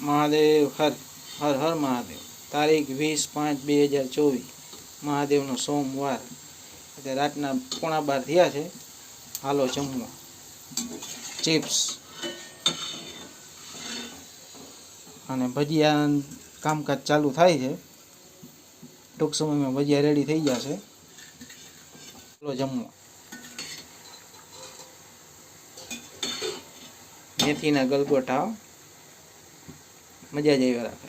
મહાદેવ, હર હર હર મહાદેવ. તારીખ વીસ પાંચ બે હજાર ચોવીસ, મહાદેવનો સોમવાર. એટલે રાતના પોણા બાર થયા છે. હાલો જમવા. ચિપ્સ. અને ભજીયા કામકાજ ચાલુ થાય છે. ટૂંક સમયમાં ભજીયા રેડી થઈ જશે. હાલો જમવા. મેથીના ગલગોટા. મજા જ આવી રાખે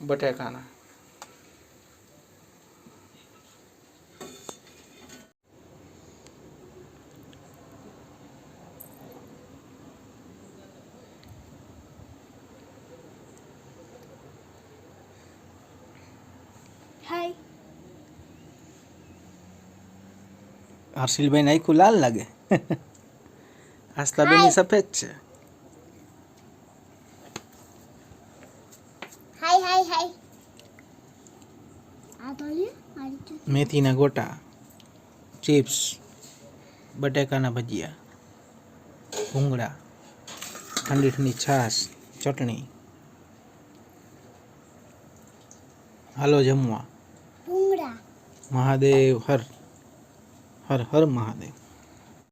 બટાકાના. હાય હર્ષિલભાઈ નાખ્યું લાલ લાગે. આસ્તાબેનની સફેદ છે. મેથીના ગોટા ચિપ્સ બટેકાના ભજીયા ભૂંગળા ઠંડી ઠંડી છાશ ચટણી. હાલો જમવા. મહાદેવ હર. હર હર મહાદેવ.